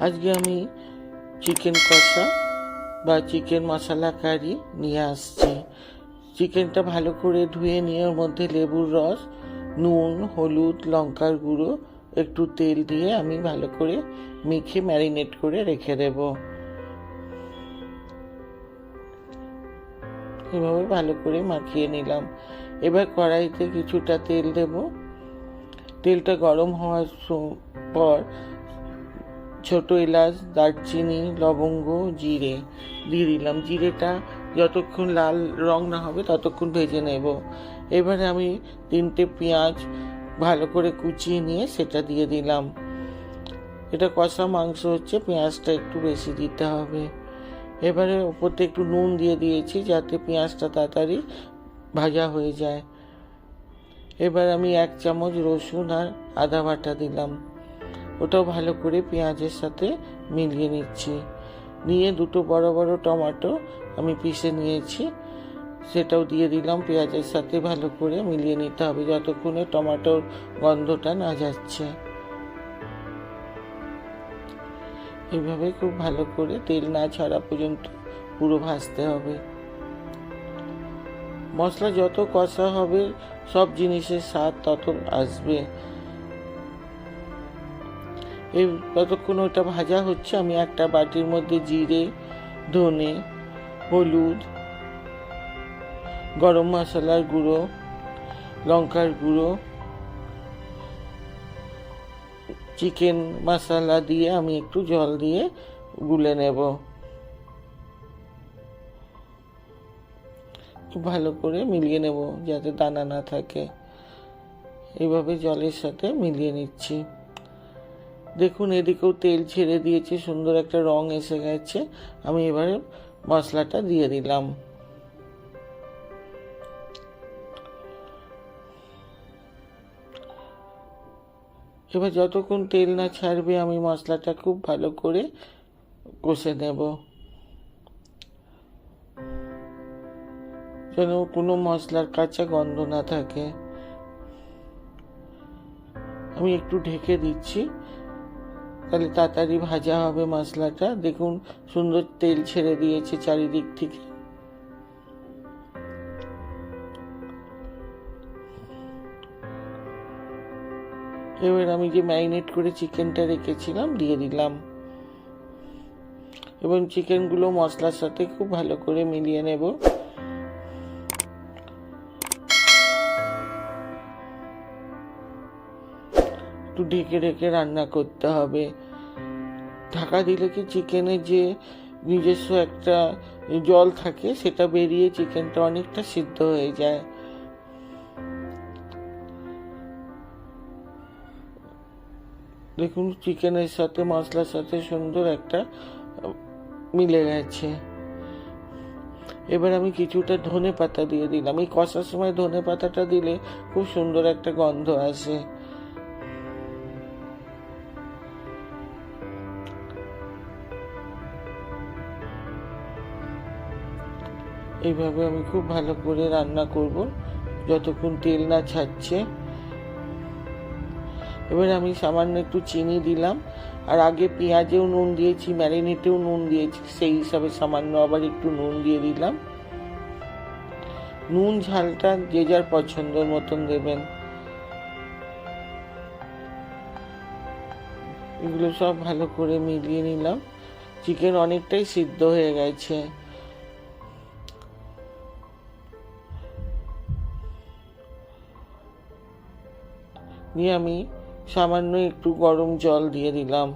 আজকে আমি চিকেন কষা বা চিকেন মশলা কারি নিয়ে আসছি। চিকেনটা ভালো করে ধুয়ে নিয়ে ওর মধ্যে লেবুর রস, নুন, হলুদ, লঙ্কার গুঁড়ো, একটু তেল দিয়ে আমি ভালো করে মেখে ম্যারিনেট করে রেখে দেব। এভাবে ভালো করে মাখিয়ে নিলাম। এবার কড়াইতে কিছুটা তেল দেব। তেলটা গরম হওয়ার পর ছোট এলাচ, দারচিনি, লবঙ্গ, জিরে। দিয়ে দিলাম। জিরেটা যতক্ষণ লাল রং না হবে ততক্ষণ ভেজে নেব। এবারে আমি তিনটে পেঁয়াজ ভালো করে কুচিয়ে নিয়ে সেটা দিয়ে দিলাম। এটা কষা মাংস হচ্ছে, পেঁয়াজটা একটু বেশি দিতে হবে। এবারে ওপরতে একটু নুন দিয়ে দিয়েছি যাতে পেঁয়াজটা তাড়াতাড়ি ভাজা হয়ে যায়। এবার আমি এক চামচ রসুন আর আদা বাটা দিলাম। ওটাও ভালো করে পেঁয়াজের সাথে মিলিয়ে নিচ্ছি। নিয়ে দুটো বড় বড় টমেটো আমি পিষে নিয়েছি। সেটাও দিয়ে দিলাম পেঁয়াজের সাথে ভালো করে মিলিয়ে নিতে হবে যতক্ষণে টমেটোর গন্ধটা না যাচ্ছে। এইভাবে খুব ভালো করে তেল না ছাড়া পর্যন্ত পুরো ভাজতে হবে। মশলা যত কষা হবে সব জিনিসের স্বাদ তত আসবে। এই ততক্ষণ ওটা ভাজা হচ্ছে। আমি একটা বাটির মধ্যে জিরে, ধনে, হলুদ, গরম মশলার গুঁড়ো, লঙ্কার গুঁড়ো, চিকেন মশলা দিয়ে আমি একটু জল দিয়ে গুলে নেব। খুব ভালো করে মিলিয়ে নেব যাতে দানা না থাকে। এইভাবে জলের সাথে মিলিয়ে নিচ্ছি। দেখুন, এদিকেও তেল ছেড়ে দিয়েছে, সুন্দর একটা রং এসে গেছে। আমি এবারে মশলাটা দিয়ে দিলাম। এবার যতক্ষণ তেল না ছাড়বে, আমি মশলাটা খুব ভালো করে কষে নেব। যেন কোনো মশলার কাঁচা গন্ধ না থাকে। আমি একটু ঢেকে দিচ্ছি। তাহলে তাড়াতাড়ি ভাজা হবে মশলাটা। দেখুন, সুন্দর তেল ছেড়ে দিয়েছে চারিদিক থেকে। এবার আমি যে ম্যারিনেট করে চিকেনটা রেখেছিলাম, দিয়ে দিলাম। এবং চিকেনগুলো মশলার সাথে খুব ভালো করে মিলিয়ে নেব। একটু ঢেকে ঢেকে রান্না করতে হবে। ঢাকা দিলে কি চিকেনের যে নিজস্ব একটা জল থাকে, সেটা বেরিয়ে চিকেনটা অনেকটা সিদ্ধ হয়ে যায়। দেখুন চিকেনের সাথে, মশলার সাথে সুন্দর একটা মিলে গেছে। এবার আমি কিছুটা ধনে পাতা দিয়ে দিলাম। এই কষার সময় ধনে পাতাটা দিলে খুব সুন্দর একটা গন্ধ আসে। এইভাবে আমি খুব ভালো করে রান্না করব, যতক্ষণ তেল না ছাড়ছে। এবার আমি সামান্য একটু চিনি দিলাম, আর আগে পেঁয়াজেও নুন দিয়েছি, ম্যারিনেটেও নুন দিয়েছি, সেই হিসাবে সামান্য আবার একটু নুন দিয়ে দিলাম। নুন ঝালটা যে যার পছন্দের মতন দেবেন। এগুলো সব ভালো করে মিলিয়ে নিলাম। চিকেন অনেকটাই সিদ্ধ হয়ে গেছে। নিয়ে আমি সামান্য একটু গরম জল দিয়ে দিলাম।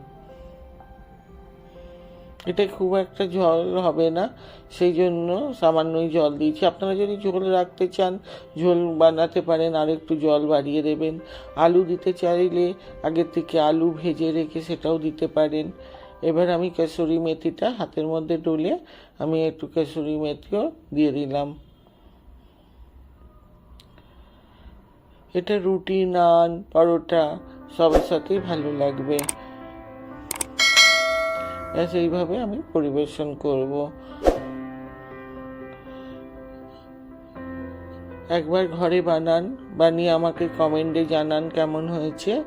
এটা খুব একটা জল হবে না, সেই জন্য সামান্যই জল দিয়েছি। আপনারা যদি ঝোল রাখতে চান, ঝোল বানাতে পারেন, আর একটু জল বাড়িয়ে দেবেন। আলু দিতে চাইলে আগের থেকে আলু ভেজে রেখে সেটাও দিতে পারেন। এবার আমি কেশরি মেথিটা হাতের মধ্যে ডলে আমি একটু কেশরি মেথিও দিয়ে দিলাম। এটা রুটি, নান, পরোটা, সবার সাথেই ভালো লাগবে। এইভাবে আমি পরিবেশন করব। একবার ঘরে বানান, বানিয়ে আমাকে কমেন্টে জানান কেমন হয়েছে।